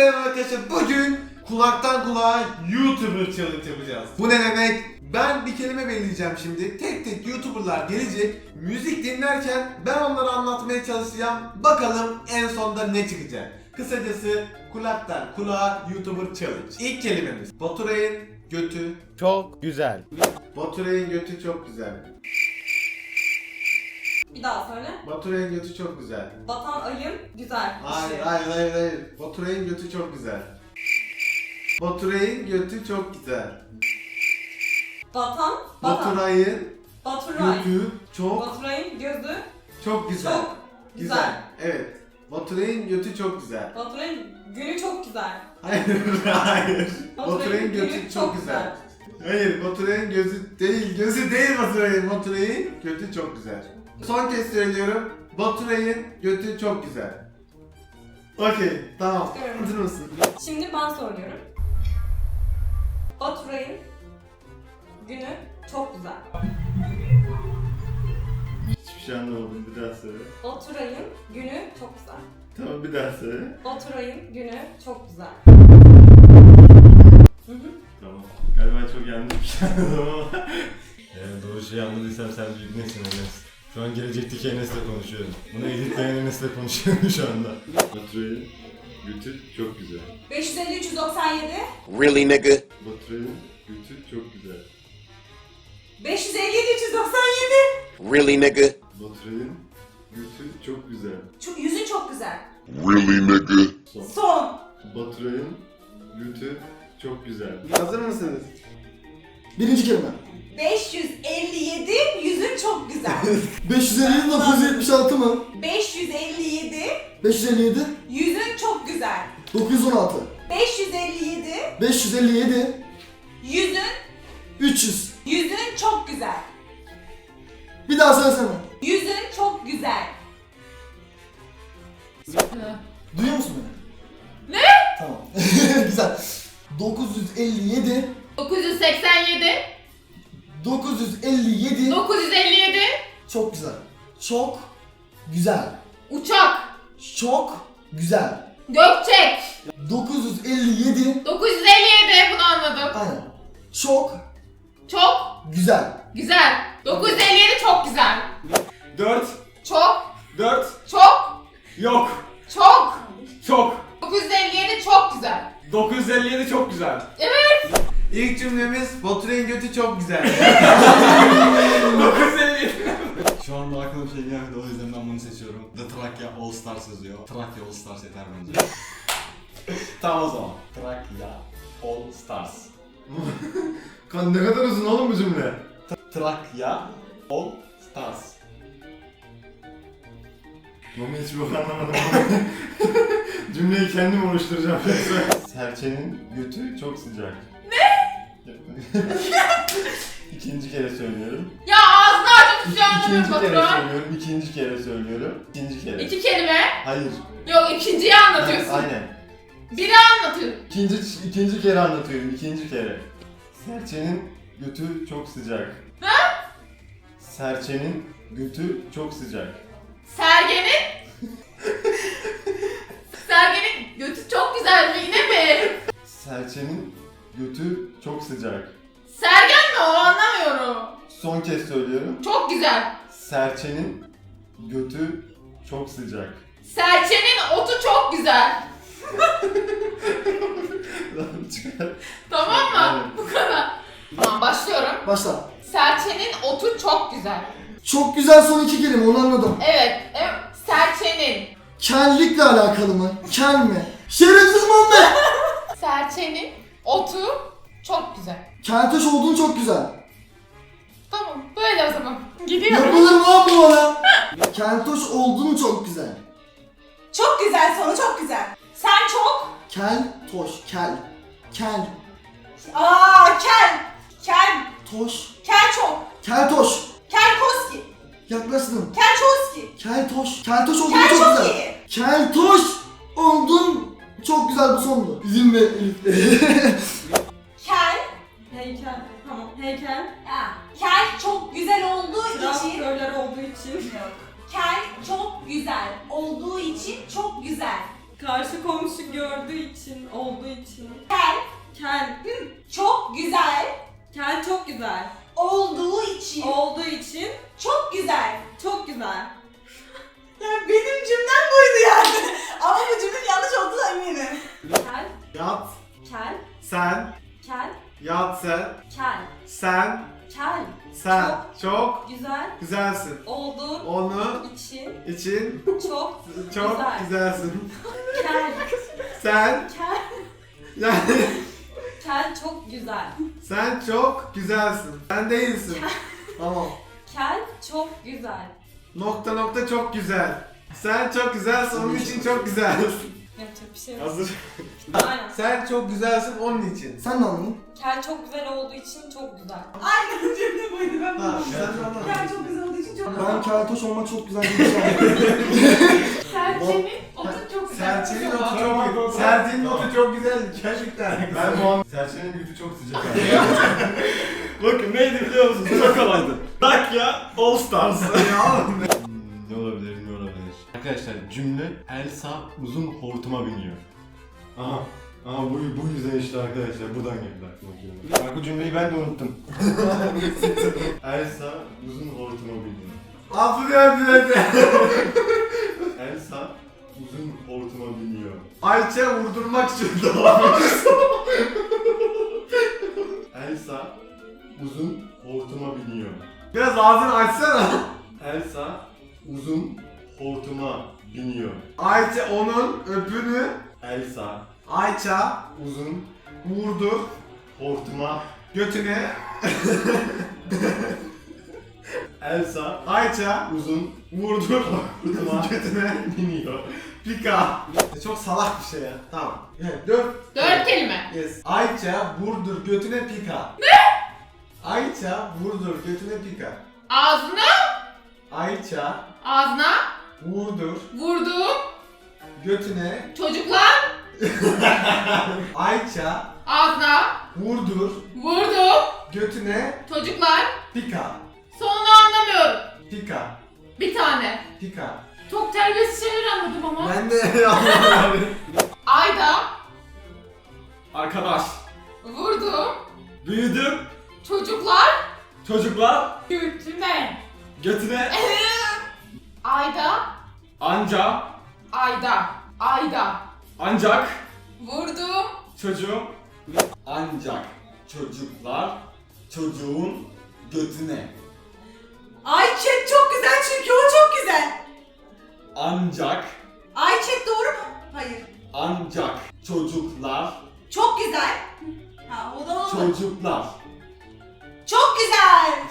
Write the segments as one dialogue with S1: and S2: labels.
S1: selam arkadaşlar. Bugün kulaktan kulağa YouTuber challenge yapacağız. Bu ne demek? Ben bir kelime belirleyeceğim şimdi. Tek tek YouTuber'lar gelecek. Müzik dinlerken ben onları anlatmaya çalışacağım. Bakalım en sonda ne çıkacak. Kısacası kulaktan kulağa YouTuber challenge. İlk kelimemiz Baturay'ın götü.
S2: Çok güzel.
S1: Baturay'ın götü çok güzel.
S3: Bir daha söyle.
S1: Baturay'ın götü çok güzel.
S3: Batan ayın güzel.
S1: Hayır
S3: işi.
S1: hayır hayır hayır. Baturay'ın götü çok güzel. Baturay'ın götü çok güzel.
S3: Batan, batan.
S1: Baturay'ın
S3: Baturay.
S1: götü çok
S3: Baturay'ın gözü
S1: çok güzel.
S3: çok güzel.
S1: Evet. Baturay'ın götü çok güzel.
S3: Baturay'ın günü çok güzel.
S1: Hayır hayır. Baturay'ın götü çok güzel. Hayır Baturay'ın gözü değil. Gözü değil Baturay'ın. Baturay'ın götü çok güzel. Son kez söylüyorum. Baturay'ın götü çok güzel. Okey tamam.
S3: Çıkarıyorum.
S1: Hazır mısın?
S3: Şimdi ben soruyorum. Baturay'ın günü çok güzel.
S4: Hiçbir şey anlamadım. Bir daha söyle.
S3: Baturay'ın günü çok güzel.
S4: Tamam bir daha söyle.
S3: Baturay'ın günü çok güzel. Hı hı.
S4: Tamam. Galiba çok yanlış bir şey anladım ama. Eğer doğru şeyi anladıysam sen büyük nesin Enes? Şu an gelecekteki Enes'le konuşuyorum. Bunu editleyen Enes'le konuşuyorum şu anda. Baturay'ın götü çok güzel.
S3: 550 397
S5: Really, nigga?
S4: Baturay'ın götü çok güzel.
S3: 557 397
S5: Really, nigga?
S4: Baturay'ın götü çok güzel.
S3: Çok, yüzün çok güzel.
S5: Really, nigga?
S4: Son.
S3: Son.
S4: Baturay'ın götü çok güzel.
S1: Hazır mısınız?
S6: Birinci kelime.
S3: 557 yüzün çok güzel.
S6: 557 976 mı?
S3: 557
S6: 557
S3: yüzün çok güzel.
S6: 916
S3: 557
S6: 557
S3: yüzün
S6: 300
S3: yüzün çok güzel.
S6: Bir daha söylesene.
S3: Yüzün çok güzel.
S6: Duyuyor musun beni? Ne? Tamam. Güzel. 957
S7: 987
S6: 957
S7: 957
S6: çok güzel. Çok güzel.
S7: Uçak
S6: Çok güzel.
S7: Gökçek
S6: 957
S7: 957 bunu anladım.
S6: Aynen. Çok
S7: Çok
S6: güzel.
S7: güzel. 957 çok güzel.
S8: 4
S7: Çok
S8: 4
S7: çok
S8: yok.
S7: çok
S8: Çok.
S7: 957 çok güzel.
S8: 957 çok güzel.
S1: İlk cümlemiz Baturay'ın götü çok güzel.
S8: 957.
S4: Şu anda aklıma bir şey gelmedi o yüzden ben bunu seçiyorum. The Trakya All Stars yazıyor. Trakya All Stars yeter bence.
S8: tamam o zaman. Trakya All Stars.
S4: Kan ne kadar uzun oğlum bu cümle.
S8: Trakya All Stars.
S4: Mami hiç bok anlamadım. Cümleyi kendim oluşturacağım. Serçenin götü çok sıcak. Ne? İkinci kere söylüyorum.
S7: Ya ağzını açıp şu an
S4: İkinci kere
S7: Baturay.
S4: söylüyorum. İkinci kere söylüyorum. İkinci kere.
S7: İki kelime.
S4: Hayır.
S7: Yok ikinciyi anlatıyorsun.
S4: Aynen.
S7: Biri anlatıyorsun.
S4: İkinci, ikinci kere anlatıyorum. ikinci kere. Serçenin götü çok sıcak.
S7: Ha?
S4: Serçenin götü çok sıcak.
S7: Sergen'in götü çok
S4: sıcak.
S7: Sergen mi o anlamıyorum.
S4: Son kez söylüyorum.
S7: Çok güzel.
S4: Serçenin götü çok sıcak.
S7: Serçenin otu çok güzel. Tamam mı?
S4: Aynen.
S7: Bu kadar. Tamam başlıyorum.
S6: Başla.
S7: Serçenin otu çok güzel.
S6: Çok güzel son iki kelime onu anladım.
S7: Evet. evet. Serçenin.
S6: Kellikle alakalı mı? Kel mi? Şerefsiz Muhammed!
S7: Serçenin otu çok güzel.
S6: Keltoş olduğun çok güzel.
S7: Tamam. Böyle o zaman. Gidiyorum.
S6: Yapılır mı lan bu bana? Keltoş olduğun çok güzel.
S3: Çok güzel sonu çok güzel. Sen çok
S6: Kel, toş, kel. Kel,
S3: aa kel kel
S6: toş,
S3: kel çok
S6: keltoş.
S3: kel koski
S6: Yaklaştın.
S3: kel çoski
S6: Keltoş. Keltoş olduğun
S3: kel
S6: çok
S3: çok
S6: güzel.
S3: iyi.
S6: Keltoş oldun çok güzel bu sondu. İzin ve Elif.
S3: Kel heykel tamam heykel kel çok güzel olduğu için
S9: köyler olduğu için
S3: kel çok güzel olduğu için çok güzel.
S9: karşı komşu
S2: gördüğü için, olduğu için.
S3: Kel.
S2: Kel.
S3: Çok güzel.
S2: Kel çok güzel.
S3: Olduğu için.
S2: Olduğu için
S3: Çok güzel.
S2: çok güzel.
S3: Ya benim cümlem buydu yani. Ama bu cümlenin yanlış olduğuna eminim.
S2: Kel,
S1: Yat
S2: kel,
S1: sen,
S2: kel,
S1: yat sen,
S2: kel,
S1: sen,
S2: kel.
S1: sen çok
S2: Güzel
S1: güzelsin.
S2: olduğu
S1: Onu
S2: için
S1: için
S2: çok
S1: çok
S2: Güzel.
S1: güzelsin.
S2: kel.
S1: Sen
S2: Kel,
S1: yani
S2: kel çok güzel.
S1: sen çok güzelsin. Sen değilsin. tamam.
S2: Kel çok güzel.
S1: Nokta nokta çok güzel. Sen çok güzelsin onun için çok güzelsin.
S2: Yapacak bir şey yok.
S1: Hazır.
S2: Aynen.
S1: Sen çok güzelsin onun için.
S6: Sen ne anladın?
S2: Kel çok güzel olduğu için çok güzel.
S3: Aynen cümle buydu ben bunu.
S1: Ha, sen de anladın.
S3: Kel çok güzel olduğu için çok
S6: Ben keltoş olmak çok güzel bir şey.
S7: Serçenin otu çok güzel.
S1: Serçenin notu çok Serçenin notu çok güzel gerçekten.
S4: Ben bu an serçenin gücü çok sıcak. Bakın neydi biliyor musunuz? Çok kolaydı. Bak ya All Stars. Hmm, ne olabilir ne olabilir? Arkadaşlar cümle Elsa uzun hortuma biniyor. Aha. Aha bu, bu yüzden işte arkadaşlar buradan geldi aklıma kelime. Bak bu cümleyi ben de unuttum. Elsa uzun hortuma biniyor.
S1: Gördüler.
S4: Elsa uzun hortuma biniyor.
S1: Ayça vurdurmak için doğmuş.
S4: Elsa uzun hortuma biniyor.
S1: Biraz ağzını açsana.
S4: Elsa uzun hortuma biniyor.
S1: Ayça onun öpünü
S4: Elsa
S1: Ayça
S4: uzun
S1: vurdur
S4: hortuma
S1: götüne
S4: Elsa
S1: Ayça
S4: uzun
S1: vurdur
S4: hortuma
S1: götüne
S4: biniyor.
S1: pika. Çok salak bir şey ya. Tamam. Evet, dört.
S7: Dört kelime.
S1: Yes. Ayça vurdur götüne pika. Ne? Ayça vurdur götüne pika.
S7: Ağzına,
S1: Ayça
S7: ağzına
S1: vurdur
S7: vurdum.
S1: götüne
S7: Çocuklar
S1: Ayça
S7: ağzına
S1: vurdur
S7: vurdum.
S1: götüne
S7: Çocuklar
S1: pika.
S7: sonunu anlamıyorum.
S1: Pika.
S7: Bir tane.
S1: Pika.
S7: Çok terbiyesiz şeyler anladım ama.
S1: Ben de anlamadım.
S7: Ayda
S8: Arkadaş.
S7: vurdum.
S8: Büyüdüm.
S7: Çocuklar
S8: Çocuklar
S7: götüne.
S8: götüne
S7: Ayda,
S8: anca
S7: ayda, ayda
S8: ancak
S7: vurdum.
S8: çocuğum ancak çocuklar çocuğun götüne
S3: Ayçet çok güzel çünkü o çok güzel.
S8: ancak
S3: Ayçet doğru mu? Hayır.
S8: ancak çocuklar
S3: Çok güzel. Ha o da oldu.
S8: çocuklar
S3: Çok güzel.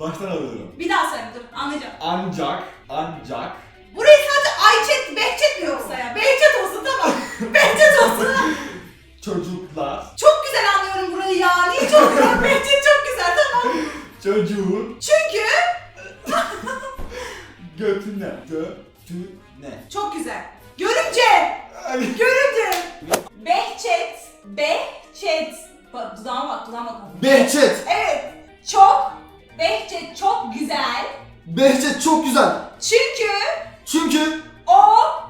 S8: baştan alıyorum
S3: Bir daha söyle dur anlayacağım.
S8: ancak ancak
S3: Ayçet, Behçet mi yoksa ya? Behçet olsun tamam. Behçet olsun.
S8: çocuklar
S3: Çok güzel anlıyorum burayı ya. Niye çok güzel? Behçet çok güzel tamam.
S8: çocuğun
S3: Çünkü
S8: götüne götüne
S3: çok güzel. Görümce. Görümce. Behçet. Behçet. Bak dudağıma bak dudağıma bak.
S6: Behçet.
S3: Evet. Çok. Behçet çok güzel.
S6: Behçet çok güzel.
S3: Çünkü
S6: Çünkü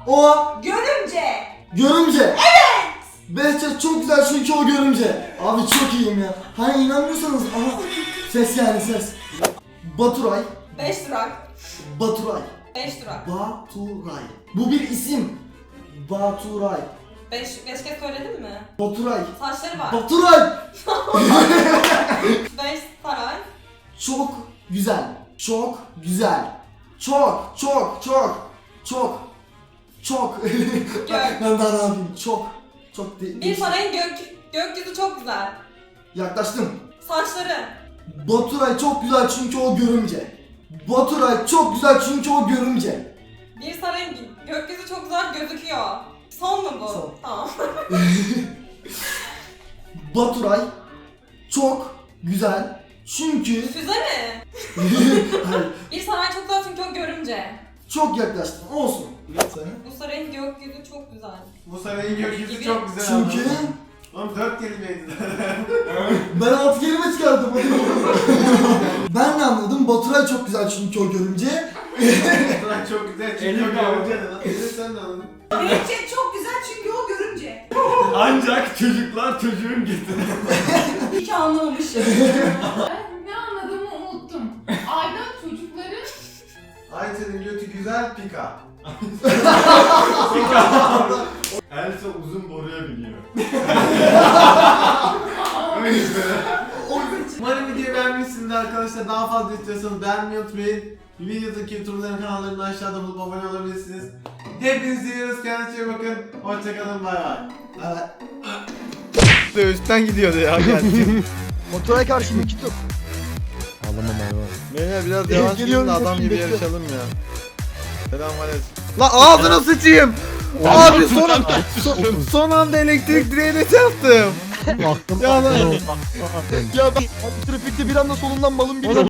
S3: o görümce.
S6: görümce. Evet. Behçet çok güzel çünkü o görümce. Abi çok iyiyim ya. Hani inanmıyorsanız aha ses yani ses. Baturay.
S2: 5 durak.
S6: Baturay.
S2: 5 durak.
S6: Baturay. Bu bir isim. Baturay.
S2: 5 5 kez söyledin mi?
S6: Baturay.
S2: Saçları var.
S6: Baturay.
S2: 5 saray.
S6: Çok güzel. Çok güzel. Çok çok çok çok çok.
S2: Gök.
S6: ben daha ne yapayım? Çok çok de-
S2: Bir sarayın gök gökyüzü çok güzel.
S6: Yaklaştım.
S2: Saçları.
S6: Baturay çok güzel çünkü o görümce. Baturay çok güzel çünkü o görümce.
S2: Bir sarayın gökyüzü çok güzel gözüküyor. Son mu bu?
S6: Son.
S2: Tamam.
S6: Baturay çok güzel çünkü
S2: Füze mi?
S6: Hayır,
S2: Bir saray çok güzel çünkü o görümce.
S6: Çok yaklaştım. Olsun.
S2: Bu sarayın gökyüzü çok güzel.
S1: Bu sarayın gökyüzü
S2: Gibi.
S1: çok güzel.
S6: Çünkü
S1: anladın. Oğlum dört kelimeydi.
S6: ben altı kelime çıkardım. ben de anladım. Baturay çok güzel çünkü o görümce.
S1: Saray çok güzel. Çünkü
S8: Elif
S1: o
S8: de
S1: görünce de lan. Elif sen de anladın.
S3: Behçet çok güzel çünkü o görümce.
S4: Ancak çocuklar çocuğun getirir.
S3: Hiç anlamamışım.
S7: Ben ne anladığımı unuttum. Aynen çocukların
S1: Ayşe'nin götü güzel pika.
S4: Elsa uzun boruya biniyor.
S1: Umarım videoyu beğenmişsinizdir arkadaşlar. Daha fazla istiyorsanız beğenmeyi unutmayın. Videodaki YouTube'ların kanallarını aşağıda bulup abone olabilirsiniz. Hepinizi seviyoruz. Kendinize iyi bakın. Hoşçakalın. Bay bay.
S9: Üstten gidiyordu ya.
S6: Motora karşı mı kitap?
S9: Beyler biraz yavaş gidin adam gibi yarışalım ya. Selamünaleyküm. Lan ağzına sıçayım. Abi son, son, son anda elektrik direğine çarptım. ya lan.
S6: Ya ben trafikte bir anda solundan malım gidiyor.